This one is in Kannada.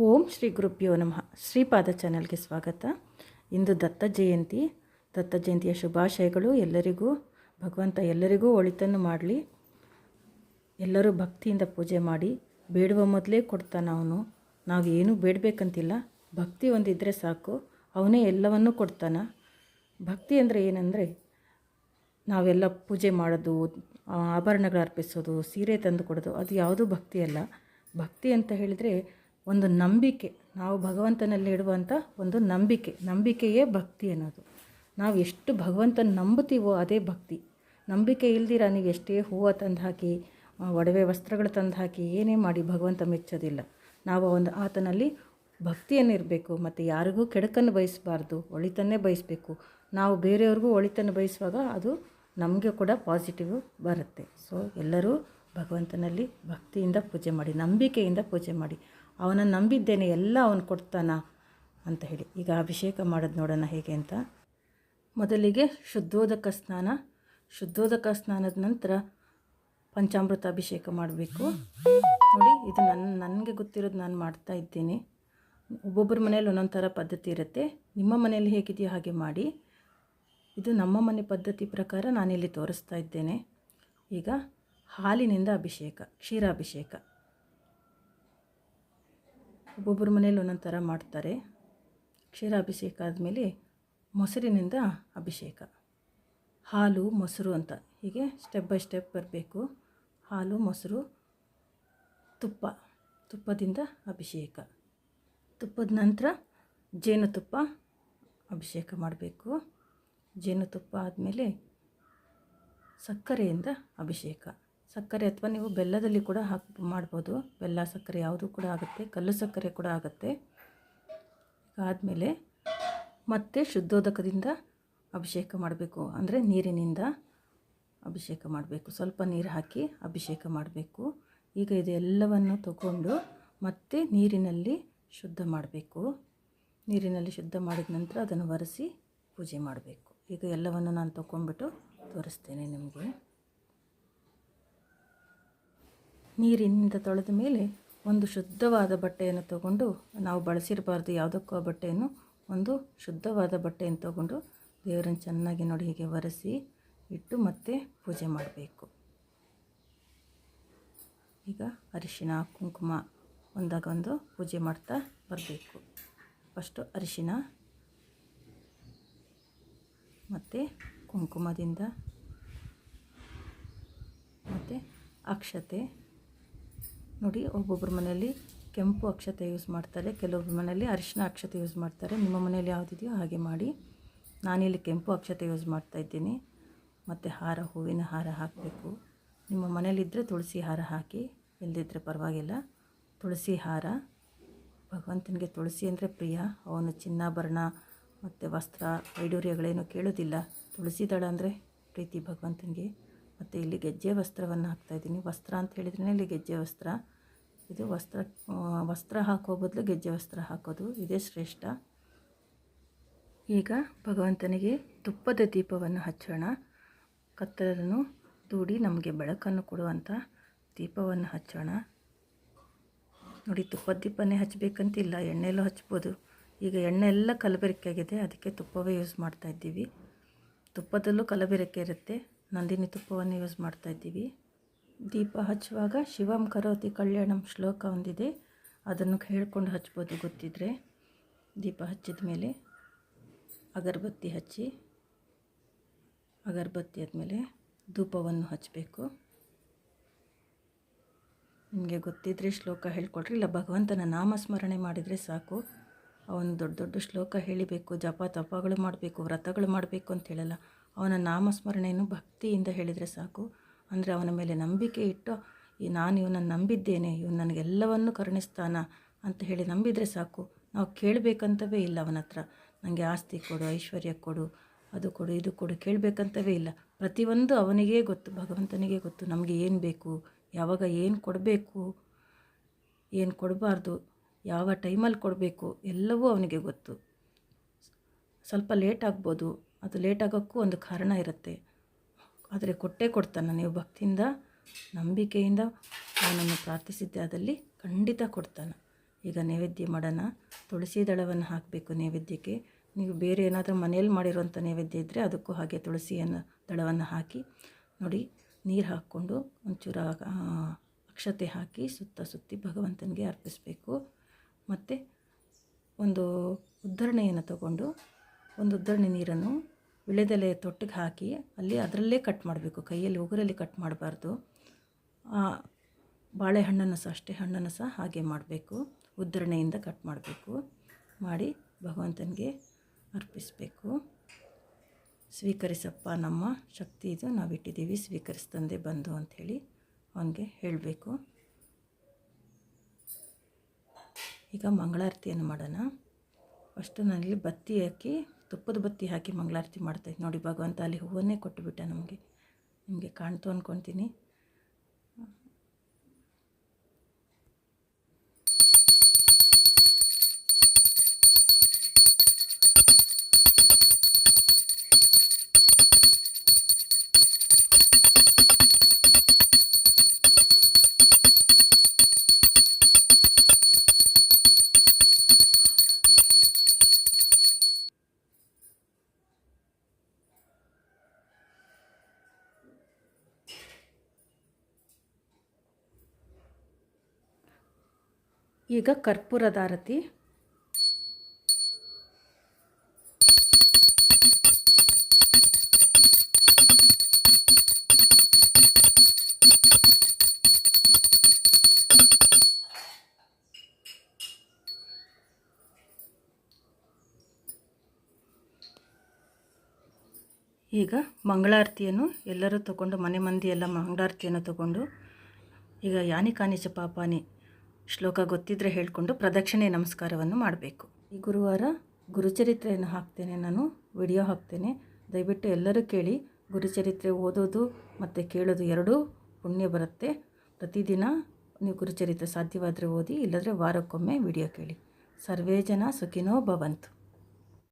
ಓಂ ಶ್ರೀ ಗುರುಭ್ಯೋ ನಮಃ. ಶ್ರೀಪಾದ ಚಾನಲ್ಗೆ ಸ್ವಾಗತ. ಇಂದು ದತ್ತ ಜಯಂತಿ. ದತ್ತ ಜಯಂತಿಯ ಶುಭಾಶಯಗಳು ಎಲ್ಲರಿಗೂ. ಭಗವಂತ ಎಲ್ಲರಿಗೂ ಒಳಿತನ್ನು ಮಾಡಲಿ. ಎಲ್ಲರೂ ಭಕ್ತಿಯಿಂದ ಪೂಜೆ ಮಾಡಿ. ಬೇಡುವ ಮೊದಲೇ ಕೊಡ್ತಾನೆ ಅವನು. ನಾವು ಏನೂ ಬೇಡಬೇಕಂತಿಲ್ಲ. ಭಕ್ತಿ ಒಂದಿದ್ದರೆ ಸಾಕು. ಅವನೇ ಎಲ್ಲವನ್ನೂ ಕೊಡ್ತಾನೆ. ಭಕ್ತಿ ಅಂದರೆ ಏನಂದರೆ ನಾವೆಲ್ಲ ಪೂಜೆ ಮಾಡೋದು ಆಭರಣಗಳು ಅರ್ಪಿಸೋದು, ಸೀರೆ ತಂದು ಕೊಡೋದು, ಅದು ಯಾವುದೂ ಭಕ್ತಿ ಅಲ್ಲ ಭಕ್ತಿ ಅಂತ ಹೇಳಿದರೆ ಒಂದು ನಂಬಿಕೆ, ನಾವು ಭಗವಂತನಲ್ಲಿ ಇಡುವಂಥ ಒಂದು ನಂಬಿಕೆ. ನಂಬಿಕೆಯೇ ಭಕ್ತಿ ಅನ್ನೋದು. ನಾವು ಎಷ್ಟು ಭಗವಂತನ ನಂಬುತ್ತೀವೋ ಅದೇ ಭಕ್ತಿ. ನಂಬಿಕೆ ಇಲ್ದಿರ ನೀವು ಎಷ್ಟೇ ಹೂವು ತಂದು ಹಾಕಿ ಒಡವೆ ವಸ್ತ್ರಗಳು ತಂದು ಹಾಕಿ, ಏನೇ ಮಾಡಿ ಭಗವಂತ ಮೆಚ್ಚೋದಿಲ್ಲ. ನಾವು ಒಂದು ಆತನಲ್ಲಿ ಭಕ್ತಿಯನ್ನು ಇರಬೇಕು, ಮತ್ತು ಯಾರಿಗೂ ಕೆಡಕನ್ನು ಬಯಸಬಾರ್ದು, ಒಳಿತನ್ನೇ ಬಯಸಬೇಕು. ನಾವು ಬೇರೆಯವ್ರಿಗೂ ಒಳಿತನ್ನು ಬಯಸುವಾಗ ಅದು ನಮಗೆ ಕೂಡ ಪಾಸಿಟಿವ್ ಬರುತ್ತೆ. ಸೊ ಎಲ್ಲರೂ ಭಗವಂತನಲ್ಲಿ ಭಕ್ತಿಯಿಂದ ಪೂಜೆ ಮಾಡಿ, ನಂಬಿಕೆಯಿಂದ ಪೂಜೆ ಮಾಡಿ. ಅವನನ್ನು ನಂಬಿದ್ದೇನೆ, ಎಲ್ಲ ಅವನು ಕೊಡ್ತಾನ ಅಂತ ಹೇಳಿ. ಈಗ ಅಭಿಷೇಕ ಮಾಡೋದು ನೋಡೋಣ ಹೇಗೆ ಅಂತ. ಮೊದಲಿಗೆ ಶುದ್ಧೋದಕ ಸ್ನಾನ. ಶುದ್ಧೋದಕ ಸ್ನಾನದ ನಂತರ ಪಂಚಾಮೃತ ಅಭಿಷೇಕ ಮಾಡಬೇಕು. ನೋಡಿ, ಇದು ನನ್ನ ನನಗೆ ಗೊತ್ತಿರೋದು ನಾನು ಮಾಡ್ತಾ ಇದ್ದೀನಿ. ಒಬ್ಬೊಬ್ಬರ ಮನೇಲಿ ಒಂದೊಂದು ಥರ ಪದ್ಧತಿ ಇರುತ್ತೆ. ನಿಮ್ಮ ಮನೆಯಲ್ಲಿ ಹೇಗಿದೆಯೋ ಹಾಗೆ ಮಾಡಿ. ಇದು ನಮ್ಮ ಮನೆ ಪದ್ಧತಿ ಪ್ರಕಾರ ನಾನಿಲ್ಲಿ ತೋರಿಸ್ತಾ ಇದ್ದೇನೆ. ಈಗ ಹಾಲಿನಿಂದ ಅಭಿಷೇಕ, ಕ್ಷೀರಾಭಿಷೇಕ. ಒಬ್ಬೊಬ್ಬರ ಮನೇಲಿ ಒಂದೊಂದು ಥರ ಮಾಡ್ತಾರೆ. ಕ್ಷೀರಾಭಿಷೇಕ ಆದಮೇಲೆ ಮೊಸರಿನಿಂದ ಅಭಿಷೇಕ. ಹಾಲು, ಮೊಸರು ಅಂತ. ಹೀಗೆ ಸ್ಟೆಪ್ ಬೈ ಸ್ಟೆಪ್ ಬರಬೇಕು. ಹಾಲು, ಮೊಸರು, ತುಪ್ಪ. ತುಪ್ಪದಿಂದ ಅಭಿಷೇಕ. ತುಪ್ಪದ ನಂತರ ಜೇನುತುಪ್ಪ ಅಭಿಷೇಕ ಮಾಡಬೇಕು. ಜೇನುತುಪ್ಪ ಆದಮೇಲೆ ಸಕ್ಕರೆಯಿಂದ ಅಭಿಷೇಕ. ಸಕ್ಕರೆ ಅಥವಾ ನೀವು ಬೆಲ್ಲದಲ್ಲಿ ಕೂಡ ಹಾಕಿ, ಮಾಡ್ಬೋದು. ಬೆಲ್ಲ, ಸಕ್ಕರೆ ಯಾವುದು ಕೂಡ ಆಗುತ್ತೆ. ಕಲ್ಲು ಸಕ್ಕರೆ ಕೂಡ ಆಗುತ್ತೆ. ಆದಮೇಲೆ ಮತ್ತೆ ಶುದ್ಧೋದಕದಿಂದ ಅಭಿಷೇಕ ಮಾಡಬೇಕು. ಅಂದರೆ ನೀರಿನಿಂದ ಅಭಿಷೇಕ ಮಾಡಬೇಕು. ಸ್ವಲ್ಪ ನೀರು ಹಾಕಿ ಅಭಿಷೇಕ ಮಾಡಬೇಕು. ಈಗ ಇದೆಲ್ಲವನ್ನು ತಗೊಂಡು ಮತ್ತೆ ನೀರಿನಲ್ಲಿ ಶುದ್ಧ ಮಾಡಬೇಕು. ನೀರಿನಲ್ಲಿ ಶುದ್ಧ ಮಾಡಿದ ನಂತರ ಅದನ್ನು ಒರೆಸಿ ಪೂಜೆ ಮಾಡಬೇಕು. ಈಗ ಎಲ್ಲವನ್ನು ನಾನು ತೊಗೊಂಡ್ಬಿಟ್ಟು ತೋರಿಸ್ತೇನೆ ನಿಮಗೆ. ನೀರಿನಿಂದ ತೊಳೆದ ಮೇಲೆ ಒಂದು ಶುದ್ಧವಾದ ಬಟ್ಟೆಯನ್ನು ತಗೊಂಡು, ನಾವು ಬಳಸಿರಬಾರ್ದು ಯಾವುದಕ್ಕೂ ಬಟ್ಟೆಯನ್ನು, ಒಂದು ಶುದ್ಧವಾದ ಬಟ್ಟೆಯನ್ನು ತಗೊಂಡು ದೇವರನ್ನು ಚೆನ್ನಾಗಿ ನೋಡಿ ಹೀಗೆ ಒರೆಸಿ ಇಟ್ಟು ಮತ್ತೆ ಪೂಜೆ ಮಾಡಬೇಕು. ಈಗ ಅರಿಶಿನ ಕುಂಕುಮ ಒಂದಾಗ ಒಂದು ಪೂಜೆ ಮಾಡ್ತಾ ಬರಬೇಕು. ಫಸ್ಟು ಅರಿಶಿನ ಮತ್ತು ಕುಂಕುಮದಿಂದ ಮತ್ತು ಅಕ್ಷತೆ ನೋಡಿ ಒಬ್ಬೊಬ್ಬರ ಮನೆಯಲ್ಲಿ ಕೆಂಪು ಅಕ್ಷತೆ ಯೂಸ್ ಮಾಡ್ತಾರೆ. ಕೆಲವೊಬ್ಬರ ಮನೆಯಲ್ಲಿ ಅರಿಶಿನ ಅಕ್ಷತೆ ಯೂಸ್ ಮಾಡ್ತಾರೆ. ನಿಮ್ಮ ಮನೆಯಲ್ಲಿ ಯಾವುದಿದೆಯೋ ಹಾಗೆ ಮಾಡಿ. ನಾನಿಲ್ಲಿ ಕೆಂಪು ಅಕ್ಷತೆ ಯೂಸ್ ಮಾಡ್ತಾ ಇದ್ದೀನಿ. ಮತ್ತು ಹಾರ, ಹೂವಿನ ಹಾರ ಹಾಕಬೇಕು. ನಿಮ್ಮ ಮನೇಲಿದ್ದರೆ ತುಳಸಿ ಹಾರ ಹಾಕಿ ಇಲ್ಲದಿದ್ದರೆ ಪರವಾಗಿಲ್ಲ. ತುಳಸಿ ಹಾರ, ಭಗವಂತನಿಗೆ ತುಳಸಿ ಅಂದರೆ ಪ್ರಿಯ. ಅವನು ಚಿನ್ನಾಭರಣ ಮತ್ತು ವಸ್ತ್ರ ವೈಡೂರ್ಯಗಳೇನು ಕೇಳೋದಿಲ್ಲ. ತುಳಸಿ ದಳ ಅಂದರೆ ಪ್ರೀತಿ ಭಗವಂತನಿಗೆ. ಮತ್ತು ಇಲ್ಲಿ ಗೆಜ್ಜೆ ವಸ್ತ್ರವನ್ನು ಹಾಕ್ತಾಯಿದ್ದೀನಿ ವಸ್ತ್ರ ಅಂತ ಹೇಳಿದ್ರೇ ಇಲ್ಲಿ ಗೆಜ್ಜೆ ವಸ್ತ್ರ. ಇದು ವಸ್ತ್ರ ವಸ್ತ್ರ ಹಾಕೋ ಬದಲು ಗೆಜ್ಜೆ ವಸ್ತ್ರ ಹಾಕೋದು. ಇದೇ ಶ್ರೇಷ್ಠ. ಈಗ ಭಗವಂತನಿಗೆ ತುಪ್ಪದ ದೀಪವನ್ನು ಹಚ್ಚೋಣ. ಕತ್ತಲನ್ನು ದೂಡಿ ನಮಗೆ ಬೆಳಕನ್ನು ಕೊಡುವಂಥ ದೀಪವನ್ನು ಹಚ್ಚೋಣ. ನೋಡಿ, ತುಪ್ಪದ ದೀಪನೇ ಹಚ್ಚಬೇಕಂತಿಲ್ಲ. ಎಣ್ಣೆಲ್ಲೂ ಹಚ್ಬೋದು. ಈಗ ಎಣ್ಣೆ ಎಲ್ಲ ಕಲಬೆರಕೆ ಆಗಿದೆ. ಅದಕ್ಕೆ ತುಪ್ಪವೇ ಯೂಸ್ ಮಾಡ್ತಾ ಇದ್ದೀವಿ. ತುಪ್ಪದಲ್ಲೂ ಕಲಬೆರಕೆ ಇರುತ್ತೆ. ನಂದಿನಿ ತುಪ್ಪವನ್ನು ಯೂಸ್ ಮಾಡ್ತಾ ಇದ್ದೀವಿ. ದೀಪ ಹಚ್ಚುವಾಗ ಶಿವಂ ಕರೋತಿ ಕಲ್ಯಾಣಂ ಶ್ಲೋಕ ಒಂದಿದೆ. ಅದನ್ನು ಹೇಳ್ಕೊಂಡು ಹಚ್ಬೋದು ಗೊತ್ತಿದ್ರೆ. ದೀಪ ಹಚ್ಚಿದ ಮೇಲೆ ಅಗರಬತ್ತಿ ಹಚ್ಚಿ, ಅಗರಬತ್ತಿ ಆದಮೇಲೆ ಧೂಪವನ್ನು ಹಚ್ಚಬೇಕು ನಿಮಗೆ ಗೊತ್ತಿದ್ದರೆ ಶ್ಲೋಕ ಹೇಳ್ಕೊಡ್ರಿ. ಇಲ್ಲ, ಭಗವಂತನ ನಾಮಸ್ಮರಣೆ ಮಾಡಿದರೆ ಸಾಕು. ಅವನು ದೊಡ್ಡ ದೊಡ್ಡ ಶ್ಲೋಕ ಹೇಳಿಬೇಕು, ಜಪ ತಪಗಳು ಮಾಡಬೇಕು, ವ್ರತಗಳು ಮಾಡಬೇಕು ಅಂತ ಹೇಳಲ್ಲ. ಅವನ ನಾಮಸ್ಮರಣೆಯನ್ನು ಭಕ್ತಿಯಿಂದ ಹೇಳಿದರೆ ಸಾಕು. ಅಂದರೆ ಅವನ ಮೇಲೆ ನಂಬಿಕೆ ಇಟ್ಟು, ಈ ನಾನು ಇವನನ್ನು ನಂಬಿದ್ದೇನೆ, ಇವನು ನನಗೆಲ್ಲವನ್ನು ಕರುಣಿಸ್ತಾನ ಅಂತ ಹೇಳಿ ನಂಬಿದರೆ ಸಾಕು. ನಾವು ಕೇಳಬೇಕಂತವೇ ಇಲ್ಲ ಅವನ ಹತ್ರ. ನನಗೆ ಆಸ್ತಿ ಕೊಡು, ಐಶ್ವರ್ಯ ಕೊಡು, ಅದು ಕೊಡು, ಇದು ಕೊಡು ಕೇಳಬೇಕಂತವೇ ಇಲ್ಲ. ಪ್ರತಿಯೊಂದು ಅವನಿಗೇ ಗೊತ್ತು, ಭಗವಂತನಿಗೆ ಗೊತ್ತು, ನಮಗೆ ಏನು ಬೇಕು, ಯಾವಾಗ ಏನು ಕೊಡಬೇಕು, ಏನು ಕೊಡಬಾರ್ದು, ಯಾವ ಟೈಮಲ್ಲಿ ಕೊಡಬೇಕು, ಎಲ್ಲವೂ ಅವನಿಗೆ ಗೊತ್ತು. ಸ್ವಲ್ಪ ಲೇಟ್ ಆಗ್ಬೋದು. ಅದು ಲೇಟ್ ಆಗೋಕ್ಕೂ ಒಂದು ಕಾರಣ ಇರುತ್ತೆ. ಆದರೆ ಕೊಟ್ಟೇ ಕೊಡ್ತಾನೆ. ನೀವು ಭಕ್ತಿಯಿಂದ, ನಂಬಿಕೆಯಿಂದ ಅವನನ್ನು ಪ್ರಾರ್ಥಿಸಿದ್ದೆ ಅದಲ್ಲಿ ಖಂಡಿತ ಕೊಡ್ತಾನೆ. ಈಗ ನೈವೇದ್ಯ ಮಾಡೋಣ. ತುಳಸಿ ದಳವನ್ನು ಹಾಕಬೇಕು ನೈವೇದ್ಯಕ್ಕೆ. ನೀವು ಬೇರೆ ಏನಾದರೂ ಮನೆಯಲ್ಲಿ ಮಾಡಿರುವಂಥ ನೈವೇದ್ಯ ಇದ್ದರೆ ಅದಕ್ಕೂ ಹಾಗೆ ತುಳಸಿಯನ್ನು, ದಳವನ್ನು ಹಾಕಿ ನೋಡಿ, ನೀರು ಹಾಕ್ಕೊಂಡು ಒಂಚೂರು ಅಕ್ಷತೆ ಹಾಕಿ ಸುತ್ತ ಸುತ್ತಿ ಭಗವಂತನಿಗೆ ಅರ್ಪಿಸಬೇಕು. ಮತ್ತು ಒಂದು ಉದ್ಧರಣೆಯನ್ನು ತಗೊಂಡು ಒಂದು ಉದ್ದಣ್ಣೆ ನೀರನ್ನು ವಿಳೆದೆಲೆ ತೊಟ್ಟಿಗೆ ಹಾಕಿ ಅಲ್ಲಿ ಅದರಲ್ಲೇ ಕಟ್ ಮಾಡಬೇಕು. ಕೈಯಲ್ಲಿ ಉಗುರಲ್ಲಿ ಕಟ್ ಮಾಡಬಾರ್ದು. ಬಾಳೆಹಣ್ಣನ್ನು ಸಹ ಅಷ್ಟೇ ಹಣ್ಣನ್ನು ಸಹ ಹಾಗೆ ಮಾಡಬೇಕು. ಉದ್ದರಣೆಯಿಂದ ಕಟ್ ಮಾಡಬೇಕು. ಮಾಡಿ ಭಗವಂತನಿಗೆ ಅರ್ಪಿಸಬೇಕು. ಸ್ವೀಕರಿಸಪ್ಪ ನಮ್ಮ ಶಕ್ತಿ ಇದು. ನಾವು ಇಟ್ಟಿದ್ದೀವಿ ಸ್ವೀಕರಿಸ್ತಂದೆ ಬಂದು ಅಂಥೇಳಿ ಅವನಿಗೆ ಹೇಳಬೇಕು. ಈಗ ಮಂಗಳಾರತಿಯನ್ನು ಮಾಡೋಣ. ಫಸ್ಟು ನಾನಿಲ್ಲಿ ಬತ್ತಿ ಹಾಕಿ ತುಪ್ಪದ ಬತ್ತಿ ಹಾಕಿ ಮಂಗಳಾರತಿ ಮಾಡ್ತಾಯಿದ್ದೆ ನೋಡಿ ಭಗವಂತ ಅಲ್ಲಿ ಹೂವನ್ನೇ ಕೊಟ್ಟುಬಿಟ್ಟ ನಮಗೆ. ನಿಮಗೆ ಕಾಣ್ತು ಅಂದ್ಕೊತೀನಿ ಈಗ ಕರ್ಪೂರದ ಆರತಿ. ಈಗ ಮಂಗಳಾರತಿಯನ್ನು ಎಲ್ಲರೂ ತಗೊಂಡು ಮನೆ ಮಂದಿ ಎಲ್ಲ ಮಂಗಳಾರತಿಯನ್ನು ತಗೊಂಡು ಈಗ ಯಾನಿ ಕಾನಿಚ ಪಾಪಾನಿ ಶ್ಲೋಕ ಗೊತ್ತಿದ್ದರೆ ಹೇಳಿಕೊಂಡು ಪ್ರದಕ್ಷಿಣೆ ನಮಸ್ಕಾರವನ್ನು ಮಾಡಬೇಕು. ಈ ಗುರುವಾರ ಗುರುಚರಿತ್ರೆಯನ್ನು ಹಾಕ್ತೇನೆ ನಾನು, ವಿಡಿಯೋ ಹಾಕ್ತೇನೆ. ದಯವಿಟ್ಟು ಎಲ್ಲರೂ ಕೇಳಿ ಗುರುಚರಿತ್ರೆ ಓದೋದು ಮತ್ತು ಕೇಳೋದು ಎರಡೂ ಪುಣ್ಯ ಬರುತ್ತೆ. ಪ್ರತಿದಿನ ನೀವು ಗುರುಚರಿತ್ರೆ ಸಾಧ್ಯವಾದರೆ ಓದಿ, ಇಲ್ಲದ್ರೆ ವಾರಕ್ಕೊಮ್ಮೆ ವಿಡಿಯೋ ಕೇಳಿ. ಸರ್ವೇ ಜನ ಸುಖಿನೋ ಭವಂತು.